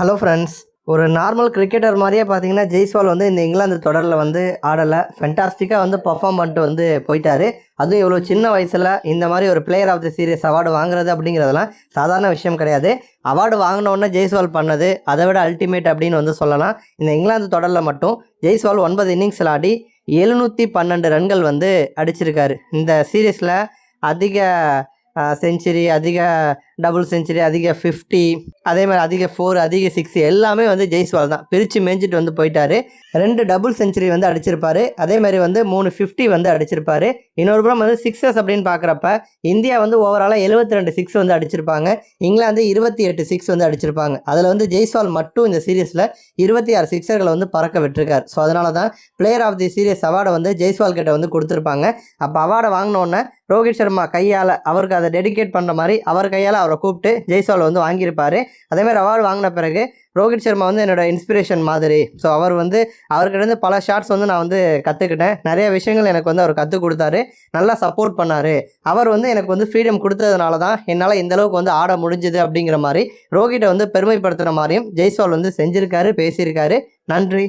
Hello friends ஒரு normal cricketer மாதிரியே பார்த்தீங்கன்னா ஜெய்ஸ்வால் வந்து இந்த இங்கிலாந்து தொடரில் வந்து ஆடலை. ஃபென்டாஸ்டிக்காக வந்து பர்ஃபார்ம் பண்ணிட்டு வந்து போயிட்டாரு. அதுவும் இவ்வளோ சின்ன வயசில் இந்த மாதிரி ஒரு player of the series award வாங்குறது அப்படிங்கிறதெல்லாம் சாதாரண விஷயம் கிடையாது. அவார்டு வாங்கினோடனே ஜெய்ஸ்வால் பண்ணது. அதை விட அல்டிமேட் அப்படின்னு வந்து சொல்லலாம். இந்த இங்கிலாந்து தொடரில் மட்டும் ஜெய்ஸ்வால் ஒன்பது இன்னிங்ஸில் ஆடி எழுநூற்றி பன்னெண்டு ரன்கள் வந்து அடிச்சிருக்காரு. இந்த சீரீஸில் அதிக செஞ்சுரி அதிக டபுள் செஞ்சுரி அதிக ஃபிஃப்டி அதே மாதிரி அதிக ஃபோர் அதிக சிக்ஸ் எல்லாமே வந்து ஜெய்ஸ்வால் தான். பிரித்து மேய்ஞ்சிட்டு வந்து போயிட்டாரு. ரெண்டு டபுள் செஞ்சுரி வந்து அடிச்சிருப்பாரு. அதே மாதிரி வந்து மூணு ஃபிஃப்டி வந்து அடிச்சிருப்பாரு. இன்னொரு புறம் வந்து சிக்ஸஸ் அப்படின்னு பார்க்குறப்ப இந்தியா வந்து ஓவராலாக எழுபத்தி ரெண்டு சிக்ஸ் வந்து அடிச்சிருப்பாங்க. இங்கிலாந்து இருபத்தி எட்டு சிக்ஸ் வந்து அடிச்சிருப்பாங்க. அதில் வந்து ஜெய்ஸ்வால் மட்டும் இந்த சீரியஸில் இருபத்தி ஆறு சிக்ஸர்களை வந்து பறக்க விட்டுருக்கார். ஸோ அதனால தான் பிளேயர் ஆஃப் தி சீரியஸ் அவார்டை வந்து ஜெய்ஸ்வால் கிட்ட வந்து கொடுத்துருப்பாங்க. அப்போ அவார்டை வாங்கினோன்னே ரோஹித் சர்மா கையால் அவருக்கு அதை டெடிகேட் பண்ணுற மாதிரி அவர் கையால் அவர் கூப்பிட்டு ஜெய்ஸ்வால் வந்து வாங்கியிருப்பார். அதேமாதிரி அவார்டு வாங்கின பிறகு ரோஹித் சர்மா வந்து என்னோட இன்ஸ்பிரேஷன் மாதிரி. ஸோ அவர் வந்து அவர்கிட்ட இருந்து பல ஷார்ட்ஸ் வந்து நான் வந்து கற்றுக்கிட்டேன் நிறைய விஷயங்கள் எனக்கு வந்து அவர் கற்றுக் கொடுத்தாரு. நல்லா சப்போர்ட் பண்ணார். அவர் வந்து எனக்கு வந்து ஃப்ரீடம் கொடுத்ததுனால தான் என்னால் இந்தளவுக்கு வந்து ஆட முடிஞ்சுது அப்படிங்கிற மாதிரி ரோஹிட்டை வந்து பெருமைப்படுத்துகிற மாதிரியும் ஜெய்ஸ்வால் வந்து செஞ்சுருக்காரு பேசியிருக்காரு. நன்றி.